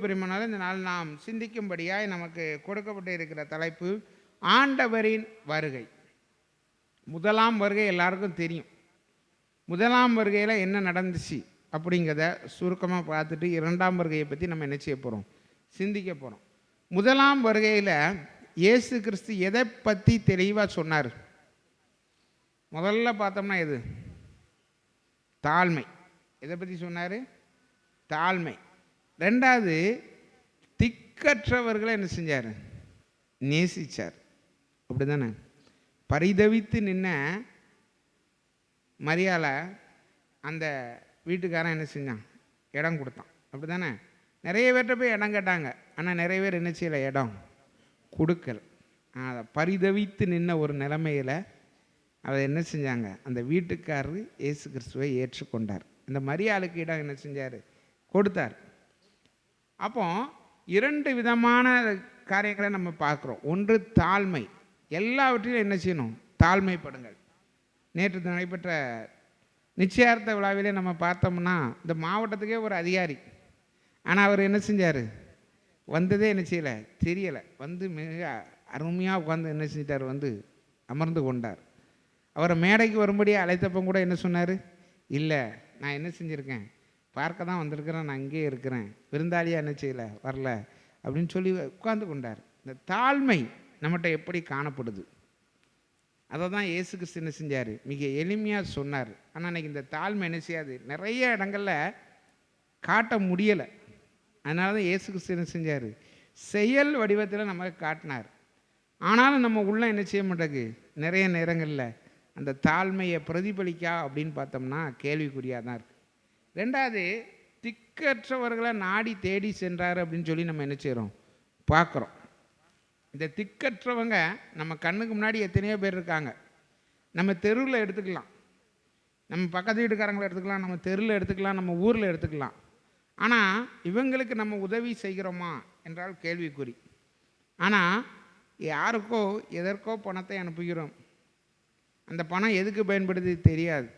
பெருமனால இந்த நாள் நாம் சிந்திக்கும்படியாய் நமக்கு கொடுக்கப்பட்டு இருக்கிற தலைப்பு ஆண்டவரின் வருகை. முதலாம் வருகை எல்லாருக்கும் தெரியும். முதலாம் வருகையில் என்ன நடந்துச்சு அப்படிங்கிறத சுருக்கமாக பார்த்துட்டு இரண்டாம் வருகையை பற்றி நம்ம என்ன செய்ய போகிறோம் சிந்திக்க போகிறோம் முதலாம் வருகையில் இயேசு கிறிஸ்து எதை பற்றி தெளிவாக சொன்னார்? முதல்ல பார்த்தோம்னா எது? தாழ்மை. எதை பற்றி சொன்னார்? தாழ்மை. ரெண்டாவது திக்கற்றவர்களை என்ன செஞ்சார்? நேசிச்சார். அப்படி தானே பரிதவித்து நின்ன மரியாதை அந்த வீட்டுக்காரன் என்ன செஞ்சான்? இடம் கொடுத்தான். அப்படி தானே நிறைய பேர்கிட்ட போய் இடம் கேட்டாங்க. ஆனால் நிறைய பேர் என்ன செய்யலை? இடம் கொடுக்கல. அதை பரிதவித்து நின்ன ஒரு நிலைமையில் அதை என்ன செஞ்சாங்க? அந்த வீட்டுக்காரரு இயேசு கிறிஸ்துவை ஏற்றுக்கொண்டார். இந்த மரியாளுக்கு இடம் என்ன செஞ்சார்? கொடுத்தார். அப்போ இரண்டு விதமான காரியங்களை நம்ம பார்க்குறோம். ஒன்று தாழ்மை. எல்லாவற்றிலும் என்ன செய்யணும்? தாழ்மைப்படுங்கள். நேற்று நடைபெற்ற நிச்சயார்த்த விழாவிலே நம்ம பார்த்தோம்னா இந்த மாவட்டத்துக்கே ஒரு அதிகாரி. ஆனால் அவர் என்ன செஞ்சார்? வந்ததே என்ன செய்யலை? தெரியலை. வந்து மிக அருமையாக உட்காந்து என்ன செஞ்சிட்டார்? வந்து அமர்ந்து கொண்டார். அவரை மேடைக்கு வரும்படி அழைத்தப்பம் கூட என்ன சொன்னார்? இல்லை நான் என்ன செஞ்சுருக்கேன்? பார்க்க தான் வந்திருக்கிறேன் நான் அங்கேயே இருக்கிறேன். விருந்தாளியாக என்ன செய்யலை? வரல. அப்படின்னு சொல்லி உட்கார்ந்து கொண்டார். இந்த தாழ்மை நம்மகிட்ட எப்படி காணப்படுது? அதை தான் இயேசு கிறிஸ்து என்ன செஞ்சார்? மிக எளிமையாக சொன்னார். ஆனால் அன்றைக்கி இந்த தாழ்மை என்ன செய்யாது? நிறைய இடங்களில் காட்ட முடியலை. அதனால தான் இயேசு கிறிஸ்து என்ன செஞ்சார்? செயல் வடிவத்தில் நமக்கு காட்டினார். ஆனாலும் நம்ம உள்ள என்ன செய்ய மாட்டேங்குது? நிறைய நேரங்களில் அந்த தாழ்மையை பிரதிபலிக்கா அப்படின்னு பார்த்தோம்னா கேள்விக்குறியாக தான் இருக்குது ரெண்டாவது திக்கற்றவர்களை நாடி தேடி சென்றார் அப்படின்னு சொல்லி நம்ம என்ன செய்கிறோம் பார்க்குறோம். இந்த திக்கற்றவங்க நம்ம கண்ணுக்கு முன்னாடி எத்தனையோ பேர் இருக்காங்க. நம்ம தெருவில் எடுத்துக்கலாம். நம்ம பக்கத்து வீட்டுக்காரங்களை எடுத்துக்கலாம் நம்ம தெருவில் எடுத்துக்கலாம் நம்ம ஊரில் எடுத்துக்கலாம். ஆனால் இவங்களுக்கு நம்ம உதவி செய்கிறோமா என்றால் கேள்விக்குறி. ஆனால் யாருக்கோ எதற்கோ பணத்தை அனுப்புகிறோம். அந்த பணம் எதுக்கு பயன்படுது தெரியாது.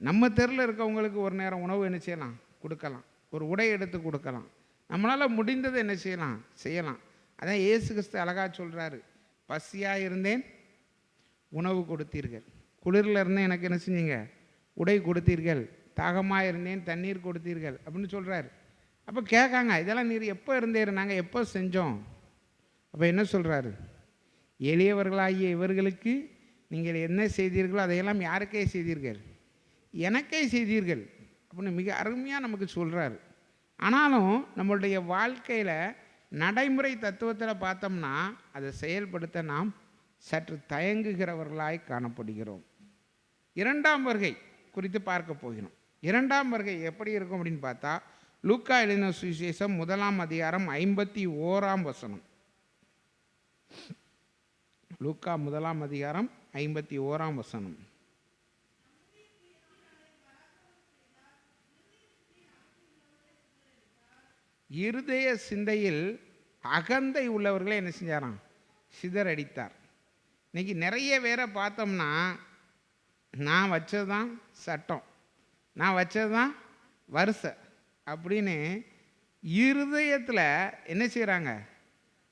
நம்ம தெருவில் இருக்கவங்களுக்கு ஒரு நேரம் உணவு என்ன செய்யலாம்? கொடுக்கலாம். ஒரு உடை எடுத்து கொடுக்கலாம். நம்மளால் முடிந்ததை என்ன செய்யலாம்? செய்யலாம். அதான் இயேசு கிறிஸ்து அழகாக சொல்கிறாரு பசியாக இருந்தேன் உணவு கொடுத்தீர்கள். குளிரில் இருந்தேன் எனக்கு என்ன செஞ்சீங்க? உடை கொடுத்தீர்கள். தாகமாக இருந்தேன் தண்ணீர் கொடுத்தீர்கள் அப்படின்னு சொல்கிறாரு அப்போ கேட்காங்க இதெல்லாம் நீர் எப்போ இருந்தேர் நாங்கள் எப்போ செஞ்சோம்? அப்போ என்ன சொல்கிறாரு எளியவர்களாகிய இவர்களுக்கு நீங்கள் என்ன செய்தீர்களோ அதையெல்லாம் யாருக்கே செய்தீர்கள்? எனக்கே செய்தீர்கள் அப்படின்னு மிக அருமையாக நமக்கு சொல்கிறாரு ஆனாலும் நம்மளுடைய வாழ்க்கையில் நடைமுறை தத்துவத்தில் பார்த்தோம்னா அதை செயல்படுத்த நாம் சற்று தயங்குகிறவர்களாய் காணப்படுகிறோம். இரண்டாம் வருகை குறித்து பார்க்க போகிறோம். இரண்டாம் வருகை எப்படி இருக்கும் அப்படின்னு பார்த்தா லூக்கா எழுதின சுவிசேஷம் முதலாம் அதிகாரம் ஐம்பத்தி ஓராம் வசனம். லூக்கா முதலாம் அதிகாரம் ஐம்பத்தி ஓராம் வசனம். இருதய சிந்தையில் அகந்தை உள்ளவர்களே என்ன செஞ்சாராம்? சிதறடித்தார். இன்னைக்கு நிறைய பேரை பார்த்தோம்னா நான் வச்சது தான் சட்டம் நான் வச்சது தான் வரிசை அப்படின்னு இருதயத்தில் என்ன செய்கிறாங்க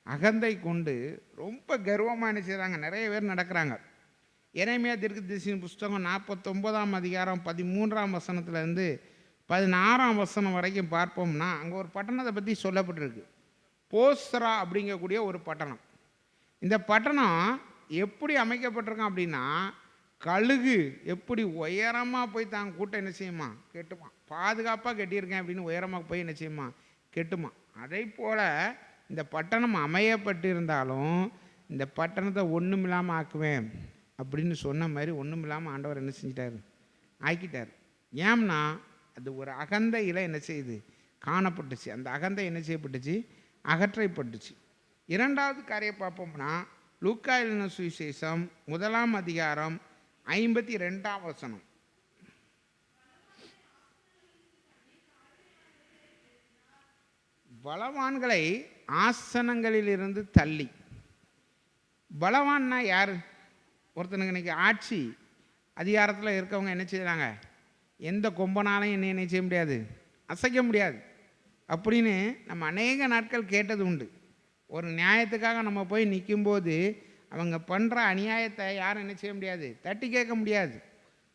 அகந்தை கொண்டு ரொம்ப கர்வமாக என்ன செய்கிறாங்க நிறைய பேர் நடக்கிறாங்க. இறைமையா திருக்கு திசையின் புஸ்தகம் நாற்பத்தொம்போதாம் அதிகாரம் பதிமூன்றாம் வசனத்துலேருந்து பதினாறாம் வசனம் வரைக்கும் பார்ப்போம்னா அங்கே ஒரு பட்டணத்தை பற்றி சொல்லப்பட்டிருக்கு. போஸ்ரா அப்படிங்கக்கூடிய ஒரு பட்டணம். இந்த பட்டணம் எப்படி அமைக்கப்பட்டிருக்கான் அப்படின்னா கழுகு எப்படி உயரமாக போய் தாங்க கூட்டம் என்ன செய்யுமா? கெட்டுமா. பாதுகாப்பாக கட்டியிருக்கேன் அப்படின்னு உயரமாக போய் என்ன செய்யுமா? கெட்டுமா. அதே போல் இந்த பட்டணம் அமையப்பட்டிருந்தாலும் இந்த பட்டணத்தை ஒன்றும் இல்லாமல் ஆக்குவேன் அப்படின்னு சொன்ன மாதிரி ஒன்றும் இல்லாமல் ஆண்டவர் என்ன செஞ்சிட்டாரு? ஆக்கிட்டார். ஏம்னா அது ஒரு அகந்தையில் என்ன செய்யுது காணப்பட்டுச்சு. அந்த அகந்தை என்ன செய்யப்பட்டுச்சு? அகற்றைப்பட்டுச்சு. இரண்டாவது காரியம் பார்ப்போம்னா லூக்கா எழுதின சுவிசேஷம் முதலாம் அதிகாரம் ஐம்பத்தி ரெண்டாம் வசனம். பலவான்களை ஆசனங்களிலிருந்து தள்ளி. பலவான்னா யார்? ஒருத்தனுக்கு இன்னைக்கு ஆட்சி அதிகாரத்தில் இருக்கவங்க என்ன செய்கிறாங்க எந்த கொம்பனாலையும் என்னை என்ன செய்ய முடியாது. அசைக்க முடியாது. அப்படின்னு நம்ம அநேக நாட்கள் கேட்டது உண்டு. ஒரு நியாயத்துக்காக நம்ம போய் நிற்கும்போது அவங்க பண்ணுற அநியாயத்தை யாரும் என்ன செய்ய முடியாது. தட்டி கேட்க முடியாது.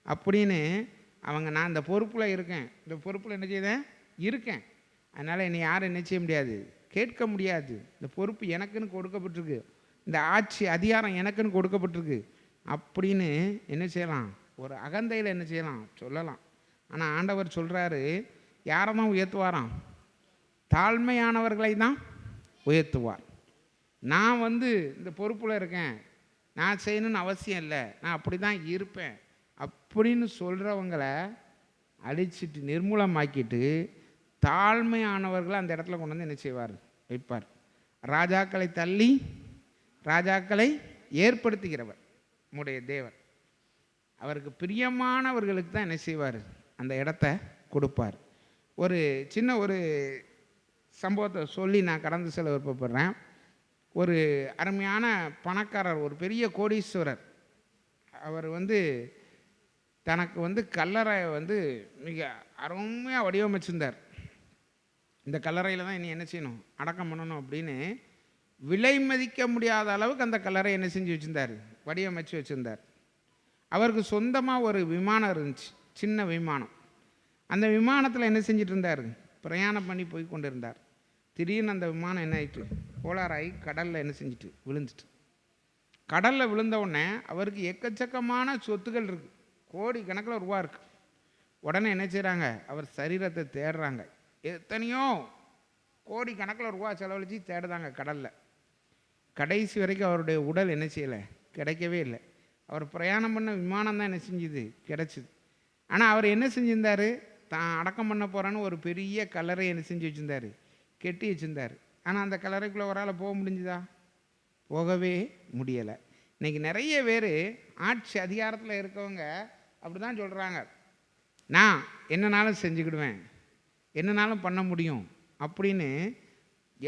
அப்படின்னு அவங்க நான் இந்த பொறுப்பில் இருக்கேன். இந்த பொறுப்பில் என்ன செய்தேன்? இருக்கேன். அதனால் என்னை யாரும் என்ன செய்ய முடியாது. கேட்க முடியாது. இந்த பொறுப்பு எனக்குன்னு கொடுக்கப்பட்டிருக்கு. இந்த ஆட்சி அதிகாரம் எனக்குன்னு கொடுக்கப்பட்டிருக்கு. அப்படின்னு என்ன செய்யலாம்? ஒரு அகந்தையில் என்ன செய்யலாம்? சொல்லலாம். ஆனால் ஆண்டவர் சொல்கிறாரு யாரை தான் உயர்த்துவாராம்? தாழ்மையானவர்களை தான் உயர்த்துவார். நான் வந்து இந்த பொறுப்பில் இருக்கேன். நான் செய்யணும்னு அவசியம் இல்லை. நான் அப்படி தான் இருப்பேன். அப்படின்னு சொல்கிறவங்கள அழிச்சிட்டு நிர்மூலமாக்கிட்டு தாழ்மையானவர்களை அந்த இடத்துல கொண்டு வந்து என்ன செய்வார்? வைப்பார். ராஜாக்களை தள்ளி ராஜாக்களை ஏற்படுத்துகிறவர் நம்முடைய தேவர் அவருக்கு பிரியமானவர்களுக்கு தான் என்ன செய்வார்? அந்த இடத்த கொடுப்பார். ஒரு சின்ன ஒரு சம்பவத்தை சொல்லி நான் கடந்து செல்ல விருப்பப்படுறேன். ஒரு அருமையான பணக்காரர் ஒரு பெரிய கோடீஸ்வரர். அவர் வந்து தனக்கு வந்து கல்லறை வந்து மிக அருமையாக வடிவமைச்சிருந்தார். இந்த கல்லறையில் தான் இனி என்ன செய்யணும்? அடக்கம் பண்ணணும் அப்படின்னு விலை மதிக்க முடியாத அளவுக்கு அந்த கல்லறை என்ன செஞ்சு வச்சுருந்தார்? வடிவமைச்சு வச்சுருந்தார். அவருக்கு சொந்தமாக ஒரு விமானம் இருந்துச்சு. சின்ன விமானம். அந்த விமானத்தில் என்ன செஞ்சுட்டு இருந்தார் பிரயாணம் பண்ணி போய் கொண்டு இருந்தார் திடீர்னு அந்த விமானம் என்ன ஆயிட்டு கோளாறாகி கடலில் என்ன செஞ்சுட்டு விழுந்துட்டு. கடலில் விழுந்த உடனே அவருக்கு எக்கச்சக்கமான சொத்துக்கள் இருக்குது கோடி கணக்கில் ரூபா இருக்குது உடனே என்ன செய்கிறாங்க அவர் சரீரத்தை தேடுறாங்க. எத்தனையோ கோடி கணக்கில் ரூபா செலவழித்து தேடுதாங்க கடலில். கடைசி வரைக்கும் அவருடைய உடல் என்ன செய்யலை? கிடைக்கவே இல்லை. அவர் பிரயாணம் பண்ண விமானம் தான் என்ன செஞ்சுது? கிடச்சிது. ஆனால் அவர் என்ன செஞ்சிருந்தார்? தான் அடக்கம் பண்ண போகிறான்னு ஒரு பெரிய கலரை என்ன செஞ்சு வச்சுருந்தார். கெட்டி வச்சுருந்தார். ஆனால் அந்த கலரைக்குள்ளே ஒரு ஆள் போக முடிஞ்சுதா? போகவே முடியலை. இன்றைக்கி நிறைய பேர் ஆட்சி அதிகாரத்தில் இருக்கவங்க அப்படி தான் சொல்கிறாங்க நான் என்னனாலும் செஞ்சுக்கிடுவேன். என்னனாலும் பண்ண முடியும் அப்படின்னு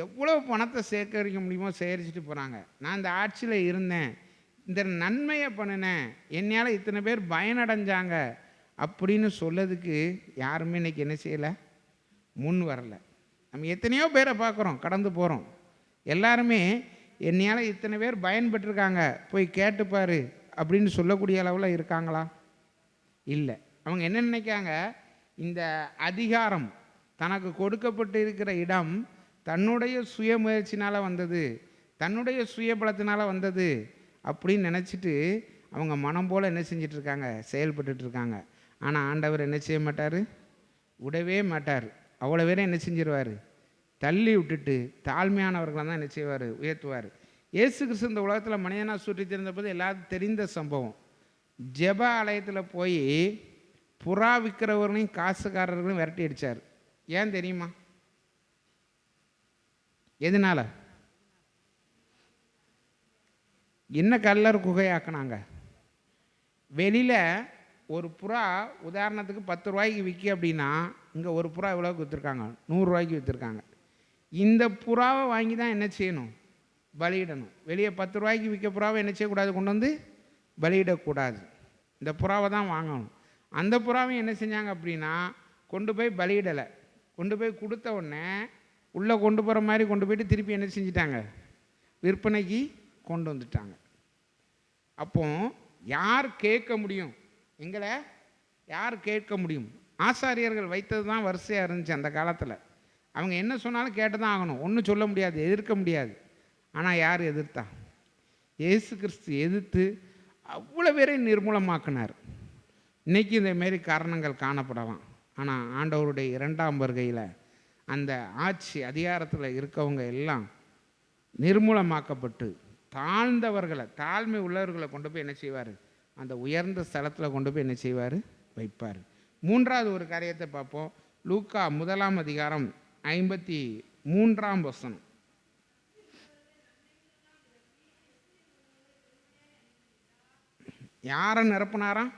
எவ்வளோ பணத்தை சேகரிக்க முடியுமோ சேகரிச்சுட்டு போகிறாங்க நான் இந்த ஆட்சியில் இருந்தேன். இந்த நன்மையை பண்ணினேன். என்னையால் இத்தனை பேர் பயனடைஞ்சாங்க. அப்படின்னு சொல்லதுக்கு யாருமே இன்றைக்கி என்ன செய்யலை? முன் வரலை. நம்ம எத்தனையோ பேரை பார்க்குறோம் கடந்து போகிறோம் எல்லாருமே என்னையால் இத்தனை பேர் பயன்பெற்றிருக்காங்க போய் கேட்டுப்பார் அப்படின்னு சொல்லக்கூடிய அளவில் இருக்காங்களா? இல்லை. அவங்க என்ன நினைக்காங்க இந்த அதிகாரம் தனக்கு கொடுக்கப்பட்டு இருக்கிற இடம் தன்னுடைய சுய முயற்சினால் வந்தது தன்னுடைய சுய பலத்தினால் வந்தது அப்படின்னு நினச்சிட்டு அவங்க மனம் போல் என்ன செஞ்சிட்ருக்காங்க செயல்பட்டுருக்காங்க இருக்காங்க. ஆனால் ஆண்டவர் என்ன செய்ய மாட்டார்? விடவே மாட்டார். அவ்வளோ பேரும் என்ன செஞ்சிருவார்? தள்ளி விட்டுட்டு தாழ்மையானவர்களை தான் என்ன செய்வார்? உயர்த்துவார். இயேசு கிறிஸ்து இந்த உலகத்தில் மனிதனாக சுற்றி திறந்தபோது எல்லாருக்கும் தெரிந்த சம்பவம். ஜெப ஆலயத்தில் போய் புறா விற்கிறவர்களையும் காசுக்காரர்களையும் விரட்டி அடித்தார் ஏன் தெரியுமா? எதனால? என்ன கல்லர் குகையாக்குனாங்க? வெளியில் ஒரு புறா உதாரணத்துக்கு பத்து ரூபாய்க்கு விற்கி அப்படின்னா இங்கே ஒரு புறா எவ்வளோக்கு விற்றுருக்காங்க நூறுரூவாய்க்கு விற்றுருக்காங்க இந்த புறாவை வாங்கி தான் என்ன செய்யணும்? பலியிடணும். வெளியே பத்து ரூபாய்க்கு விற்க புறாவை என்ன செய்யக்கூடாது? கொண்டு வந்து பலியிடக்கூடாது. இந்த புறாவை தான் வாங்கணும். அந்த புறாவையும் என்ன செஞ்சாங்க அப்படின்னா கொண்டு போய் பலியிடலை. கொண்டு போய் கொடுத்த உடனே உள்ளே கொண்டு போகிற மாதிரி கொண்டு போயிட்டு திருப்பி என்ன செஞ்சிட்டாங்க? விற்பனைக்கு கொண்டு வந்துட்டாங்க. அப்போ யார் கேட்க முடியும்? எங்களை யார் கேட்க முடியும்? ஆசாரியர்கள் வைத்தது தான் வரிசையாக இருந்துச்சு அந்த காலத்தில். அவங்க என்ன சொன்னாலும் கேட்டு தான் ஆகணும். ஒன்றும் சொல்ல முடியாது எதிர்க்க முடியாது. ஆனால் யார் எதிர்த்தா? இயேசு கிறிஸ்து எதிர்த்து அவ்வளோ பேரை நிர்மூலமாக்கினார். இன்றைக்கும் இந்த மாரி காரணங்கள் காணப்படலாம். ஆனால் ஆண்டவருடைய இரண்டாம் வருகையில் அந்த ஆட்சி அதிகாரத்தில் இருக்கவங்க எல்லாம் நிர்மூலமாக்கப்பட்டு தாழ்ந்தவர்களை தாழ்மை உள்ளவர்களை கொண்டு போய் என்ன செய்வார்? அந்த உயர்ந்த ஸ்தலத்தில் கொண்டு போய் என்ன செய்வார்? வைப்பார். மூன்றாவது ஒரு காரியத்தை பார்ப்போம். லூக்கா முதலாம் அதிகாரம் ஐம்பத்தி மூன்றாம் வசனம். யாரை நிரப்புனாராம்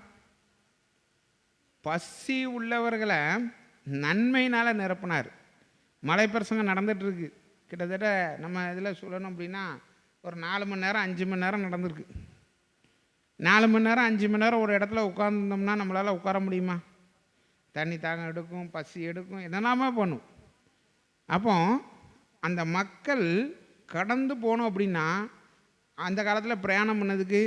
பசி உள்ளவர்களை நன்மையினால் நிரப்புனார். மலை பிரசங்கம் நடந்துகிட்ருக்கு கிட்டத்தட்ட நம்ம இதில் சொல்லணும் அப்படின்னா ஒரு நாலு மணி நேரம் அஞ்சு மணி நேரம் நடந்திருக்கு. நாலு மணி நேரம் அஞ்சு மணி நேரம் ஒரு இடத்துல உட்காந்துருந்தோம்னா நம்மளால் உட்கார முடியுமா? தண்ணி தாகம் எடுக்கும் பசி எடுக்கும் என்னெல்லாமே பண்ணும்? அப்போ அந்த மக்கள் கடந்து போனோம் அப்படின்னா அந்த காலத்தில் பிரயாணம் பண்ணதுக்கு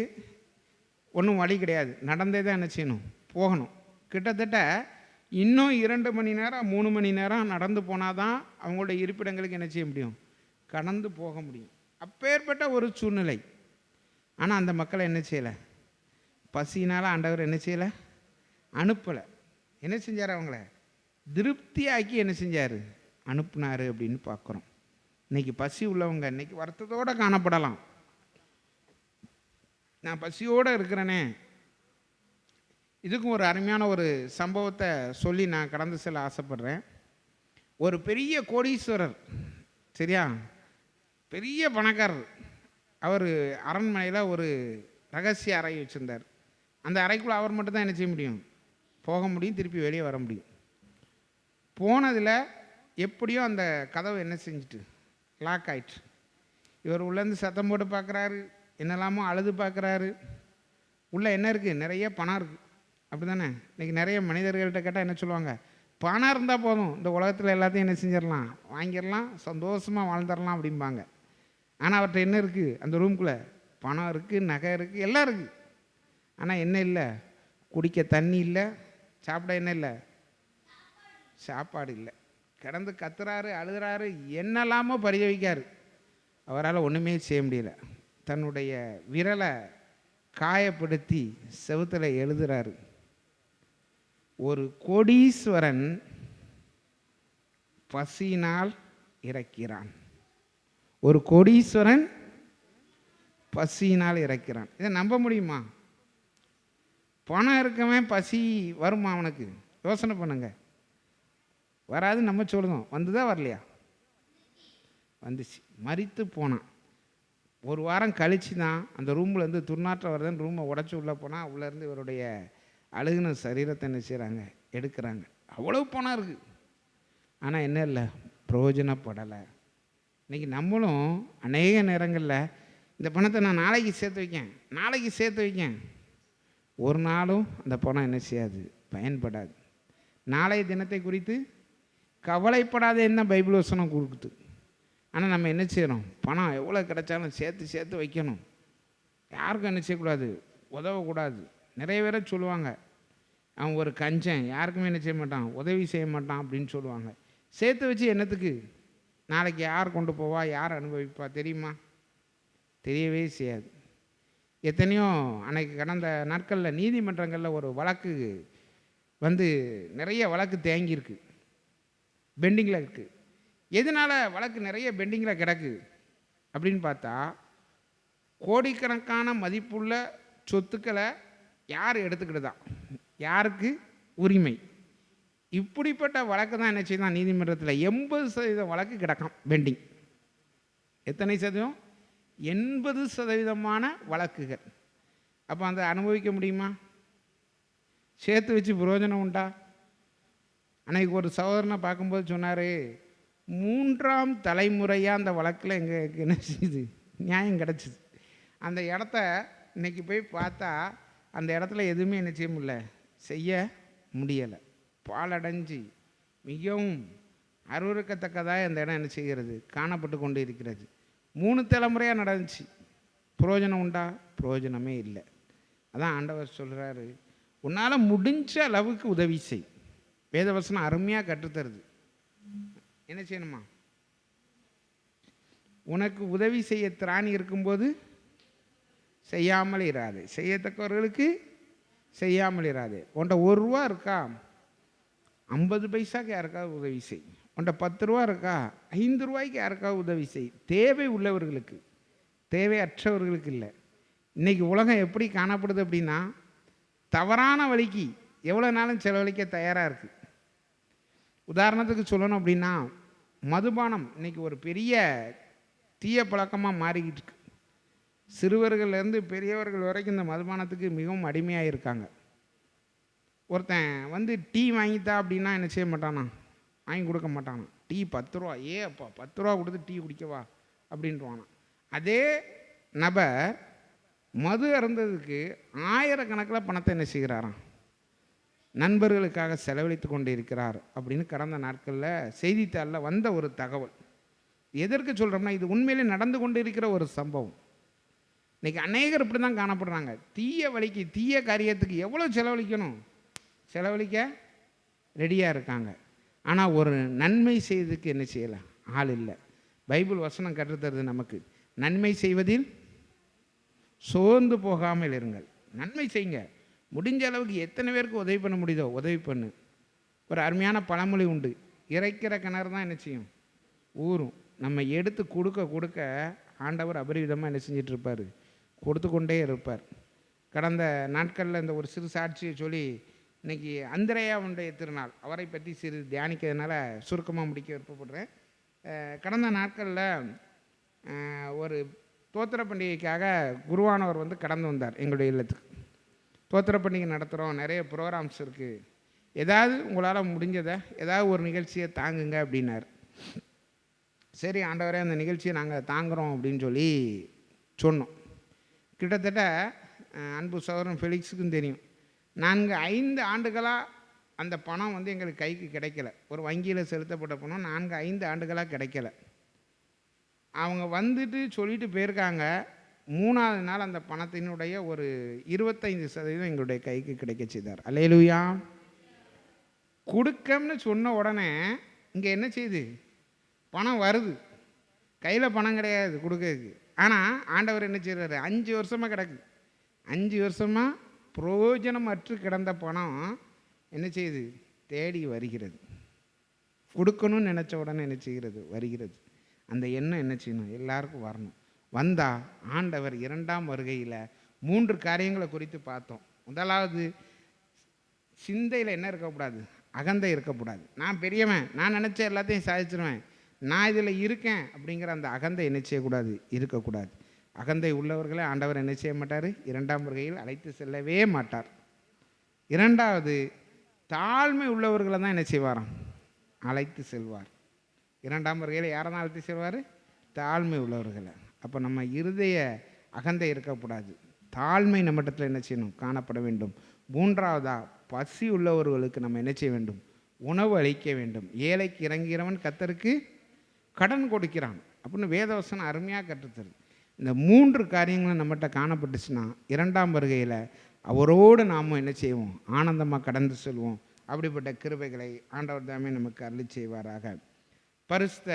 ஒன்றும் வழி கிடையாது. நடந்தே தான் என்ன செய்யணும்? போகணும். கிட்டத்தட்ட இன்னும் இரண்டு மணி நேரம் மூணு மணி நேரம் நடந்து போனால் தான் அவங்களோட இருப்பிடங்களுக்கு என்ன செய்ய முடியும்? கடந்து போக முடியும். அப்பேற்பட்ட ஒரு சூழ்நிலை. ஆனால் அந்த மக்களை என்ன செய்யலை? பசியினால் ஆண்டவர் என்ன செய்யலை? அனுப்பலை. என்ன செஞ்சார் அவங்கள? திருப்தியாக்கி என்ன செஞ்சார்? அனுப்புனார் அப்படின்னு பார்க்குறோம். இன்னைக்கு பசி உள்ளவங்க இன்னைக்கு வருத்தத்தோடு காணப்படலாம். நான் பசியோடு இருக்கிறேனே. இதுக்கும் ஒரு அருமையான ஒரு சம்பவத்தை சொல்லி நான் கடந்து செல்ல ஆசைப்படுறேன். ஒரு பெரிய கோடீஸ்வரர் சரியா? பெரிய பணக்காரர். அவர் அரண்மனையில் ஒரு ரகசிய அறை வச்சுருந்தார். அந்த அறைக்குள்ளே அவர் மட்டும் தான் என்ன செய்ய முடியும்? போக முடியும் திருப்பி வெளியே வர முடியும். போனதில் எப்படியோ அந்த கதவு என்ன செஞ்சுட்டு? லாக் ஆயிட்டு. இவர் உள்ளேருந்து சத்தம் போட்டு பார்க்குறாரு என்னெல்லாமோ அழுது பார்க்குறாரு உள்ளே என்ன இருக்குது நிறைய பணம் இருக்குது அப்படி தானே இன்றைக்கி நிறைய மனிதர்கள்ட்ட கேட்டால் என்ன சொல்லுவாங்க? பணம் இருந்தால் போதும். இந்த உலகத்தில் எல்லாத்தையும் என்ன செஞ்சிடலாம்? வாங்கிடலாம் சந்தோஷமாக வாழ்ந்துடலாம் அப்படிம்பாங்க. ஆனால் அவர்கிட்ட என்ன இருக்குது அந்த ரூம்குள்ளே பணம் இருக்குது நகை இருக்குது எல்லாம் இருக்குது ஆனால் என்ன இல்லை? குடிக்க தண்ணி இல்லை. சாப்பிட என்ன இல்லை? சாப்பாடு இல்லை. கிடந்து கத்துறாரு அழுகிறாரு என்னெல்லாமோ பரிதவிக்காரு. அவரால் ஒன்றுமே செய்ய முடியல. தன்னுடைய விரலை காயப்படுத்தி செவுத்தில் எழுதுறாரு. ஒரு கோடீஸ்வரன் பசியினால் இறக்கிறான். ஒரு கோடீஸ்வரன் பசியினால் இறக்கிறான். இதை நம்ப முடியுமா? பணம் இருக்கவன் பசி வருமா அவனுக்கு? யோசனை பண்ணுங்க. வராது நம்ம சொல்லுதோம். வந்துதா வரலையா? வந்துச்சு. மறித்து போனான். ஒரு வாரம் கழிச்சு தான் அந்த ரூமில் இருந்து துர்நாற்றம் வருதுன்னு ரூமை உடச்சி உள்ளே போனால் உள்ளேருந்து இவருடைய அழுகுன சரீரத்தை என்ன செய்கிறாங்க எடுக்கிறாங்க. அவ்வளோ பணம் இருக்குது ஆனால் என்ன இல்லை. பிரயோஜனப்படலை. இன்றைக்கி நம்மளும் அநேக நேரங்களில் இந்த பணத்தை நான் நாளைக்கு சேர்த்து வைக்கேன். நாளைக்கு சேர்த்து வைக்கேன். ஒரு நாளும் அந்த பணம் என்ன செய்யாது? பயன்படாது. நாளைய தினத்தை குறித்து கவலைப்படாத என்ன பைபிள் வசனம் கொடுக்குது. ஆனால் நம்ம என்ன செய்கிறோம் பணம் எவ்வளோ கிடைச்சாலும் சேர்த்து சேர்த்து வைக்கணும். யாருக்கும் என்ன செய்யக்கூடாது? உதவக்கூடாது. நிறைய பேரை சொல்லுவாங்க. அவன் ஒரு கஞ்சன். யாருக்குமே என்ன செய்ய மாட்டான்? உதவி செய்ய மாட்டான் அப்படின்னு சொல்லுவாங்க. சேர்த்து வச்சு என்னத்துக்கு? நாளைக்கு யார் கொண்டு போவா? யார் அனுபவிப்பா? தெரியுமா? தெரியவே செய்யாது. எத்தனையோ அன்னைக்கு கடந்த நாட்களில் நீதிமன்றங்களில் ஒரு வழக்கு வந்து நிறைய வழக்கு தேங்கியிருக்கு. பெண்டிங்கில் இருக்குது எதனால் வழக்கு நிறைய பெண்டிங்கில் கிடக்கு அப்படின்னு பார்த்தா கோடிக்கணக்கான மதிப்புள்ள சொத்துக்களை யார் எடுத்துக்கிட்டுதான்? யாருக்கு? உரிமை. இப்படிப்பட்ட வழக்கு தான் என்ன செய்யலாம் நீதிமன்றத்தில் எண்பது சதவீதம் வழக்கு கிடக்கும் பெண்டிங். எத்தனை சதவீதம்? எண்பது சதவீதமான வழக்குகள். அப்போ அந்த அனுபவிக்க முடியுமா? சேர்த்து வச்சு பிரயோஜனம் உண்டா? அன்னைக்கு ஒரு சகோதரனை பார்க்கும்போது சொன்னார் மூன்றாம் தலைமுறையாக அந்த வழக்கில் எங்களுக்கு என்ன செய்யுது நியாயம் கிடச்சிது. அந்த இடத்த இன்றைக்கி போய் பார்த்தா அந்த இடத்துல எதுவுமே என்ன செய்ய முடியல. செய்ய முடியலை. பாலடைஞ்சு மிகவும் அருவருக்கத்தக்கதாக அந்த இடம் என்ன செய்கிறது? காணப்பட்டு கொண்டு இருக்கிறது மூணு தலைமுறையாக நடந்துச்சு. பிரயோஜனம் உண்டா? பிரயோஜனமே இல்லை. அதான் ஆண்டவர் சொல்கிறாரு உன்னால் முடிஞ்ச அளவுக்கு உதவி செய். வேதவசனம் அருமையாக கற்றுத்தருது. என்ன செய்யணுமா? உனக்கு உதவி செய்ய திராணி இருக்கும்போது செய்யாமல் இராது. செய்யத்தக்கவர்களுக்கு செய்யாமல் இராது. உன்ட்ட ஒரு ரூபா இருக்கா? ஐம்பது பைசாக்கு யாருக்காவது உதவி செய். உன்ட்ட பத்து ரூபா இருக்கா? ஐந்து ரூபாய்க்கு யாருக்காவது உதவி செய்? தேவை உள்ளவர்களுக்கு. தேவையற்றவர்களுக்கு இல்லை. இன்றைக்கி உலகம் எப்படி காணப்படுது அப்படின்னா தவறான வழிக்கு எவ்வளோ நாளும் செலவழிக்க தயாராக இருக்குது உதாரணத்துக்கு சொல்லணும் அப்படின்னா மதுபானம் இன்னைக்கு ஒரு பெரிய தீய பழக்கமாக மாறிக்கிட்டு இருக்கு. சிறுவர்கள்லேருந்து பெரியவர்கள் வரைக்கும் இந்த மதுபானத்துக்கு மிகவும் அடிமையாக இருக்காங்க ஒருத்தன் வந்து டீ வாங்கித்தா அப்படின்னா என்ன செய்ய மாட்டானா? வாங்கி கொடுக்க மாட்டானா டீ பத்து ரூபா ஏ அப்பா பத்து ரூபா கொடுத்து டீ குடிக்கவா? அப்படின்ட்டுவானா அதே நபர் மது அருந்ததுக்கு ஆயிரக்கணக்கில் பணத்தை என்ன செய்கிறாராம்? நண்பர்களுக்காக செலவழித்து கொண்டு இருக்கிறார் அப்படின்னு கடந்த நாட்களில் செய்தித்தாளில் வந்த ஒரு தகவல். எதற்கு சொல்கிறோம்னா இது உண்மையிலே நடந்து கொண்டு இருக்கிற ஒரு சம்பவம். இன்றைக்கி அநேகர் இப்படி தான் காணப்படுறாங்க. தீய வழிக்கு தீய காரியத்துக்கு எவ்வளோ செலவழிக்கணும்? செலவழிக்க ரெடியாக இருக்காங்க. ஆனால் ஒரு நன்மை செய்ததுக்கு என்ன செய்யலாம்? ஆள் இல்லை. பைபிள் வசனம் கற்றுத்தருது நமக்கு. நன்மை செய்வதில் சோர்ந்து போகாமல் இருங்கள். நன்மை செய்யுங்க முடிஞ்ச அளவுக்கு எத்தனை பேருக்கு உதவி பண்ண முடியுதோ உதவி பண்ணு. ஒரு அருமையான பழமொழி உண்டு. இறைக்கிற கிணறு தான் என்ன செய்யும்? ஊறும். நம்ம எடுத்து கொடுக்க கொடுக்க ஆண்டவர் அபரிவிதமாக என்ன செஞ்சிட்டு இருப்பார் கொடுத்து கொண்டே இருப்பார். கடந்த நாட்களில் இந்த ஒரு சிறு சாட்சியை சொல்லி இன்னைக்கு அந்திரையாவுடைய திருநாள். அவரை பற்றி சிறிது தியானிக்கிறதுனால சுருக்கமாக முடிக்க விருப்பப்படுறேன். கடந்த நாட்களில் ஒரு தோத்திர பண்டிகைக்காக குருவானவர் வந்து கடந்து வந்தார் எங்களுடைய இல்லத்துக்கு. தோத்திர பண்டிகை நடத்துகிறோம் நிறைய ப்ரோக்ராம்ஸ் இருக்குது ஏதாவது உங்களால் முடிஞ்சதை ஏதாவது ஒரு நிகழ்ச்சியை தாங்குங்க அப்படின்னார். சரி ஆண்டவரே அந்த நிகழ்ச்சியை நாங்கள் தாங்குகிறோம் அப்படின்னு சொல்லி சொன்னோம். கிட்டத்தட்ட அன்பு சகோதரன் ஃபெலிக்ஸுக்கும் தெரியும். நான்கு ஐந்து ஆண்டுகளாக அந்த பணம் வந்து எங்களுக்கு கைக்கு கிடைக்கல. ஒரு வங்கியில் செலுத்தப்பட்ட பணம் நான்கு ஐந்து ஆண்டுகளாக கிடைக்கல. அவங்க வந்துட்டு சொல்லிட்டு போயிருக்காங்க மூணாவது நாள் அந்த பணத்தினுடைய ஒரு இருபத்தைந்து சதவீதம் எங்களுடைய கைக்கு கிடைக்க செய்தார். அல்லேலூயா. கொடுக்கம்னு சொன்ன உடனே இங்கே என்ன செய்யுது பணம் வருது. கையில் பணம் கிடையாது கொடுக்கறதுக்கு. ஆனால் ஆண்டவர் என்ன செய்கிறாரு அஞ்சு வருஷமாக கிடக்கு. அஞ்சு வருஷமாக பிரயோஜனமற்று கிடந்த பணம் என்ன செய்யுது? தேடி வருகிறது. கொடுக்கணும்னு நினச்ச உடனே என்ன செய்கிறது? வருகிறது. அந்த எண்ணம் என்ன செய்யணும்? எல்லாருக்கும் வரணும். வந்தால் ஆண்டவர் இரண்டாம் வருகையில் மூன்று காரியங்களை குறித்து பார்த்தோம். முதலாவது சிந்தையில் என்ன இருக்கக்கூடாது? அகந்தை இருக்கக்கூடாது. நான் பெரியவன் நான் நினச்ச எல்லாத்தையும் சாதிச்சிருவேன். நான் இதில் இருக்கேன் அப்படிங்கிற அந்த அகந்தை என்ன செய்யக்கூடாது? இருக்கக்கூடாது. அகந்தை உள்ளவர்களை ஆண்டவர் என்ன செய்ய மாட்டார்? இரண்டாம் வருகையில் அழைத்து செல்லவே மாட்டார். இரண்டாவது தாழ்மை உள்ளவர்களை தான் என்ன செய்வாராம்? அழைத்து செல்வார். இரண்டாம் வருகையில் யாரை தான் அழைத்து செல்வார்? தாழ்மை உள்ளவர்களை. அப்போ நம்ம இருதய அகந்தை இருக்கக்கூடாது. தாழ்மை நம்மிடத்தில் என்ன செய்யணும்? காணப்பட வேண்டும். மூன்றாவதாக பசி உள்ளவர்களுக்கு நம்ம என்ன செய்ய வேண்டும்? உணவு அளிக்க வேண்டும். ஏழைக்கு இறங்குகிறவன் கத்தருக்கு கடன் கொடுக்கிறான். அப்படின்னு வேதவசனம் அருமையாக கற்றுத்தருது. இந்த மூன்று காரியங்களும் நம்மகிட்ட காணப்பட்டுச்சுன்னா இரண்டாம் வருகையில் அவரோடு நாமும் என்ன செய்வோம்? ஆனந்தமாக கடந்து செல்வோம். அப்படிப்பட்ட கிருபைகளை ஆண்டவர் தாமே நமக்கு அருளி செய்வாராக. பரிசுத்த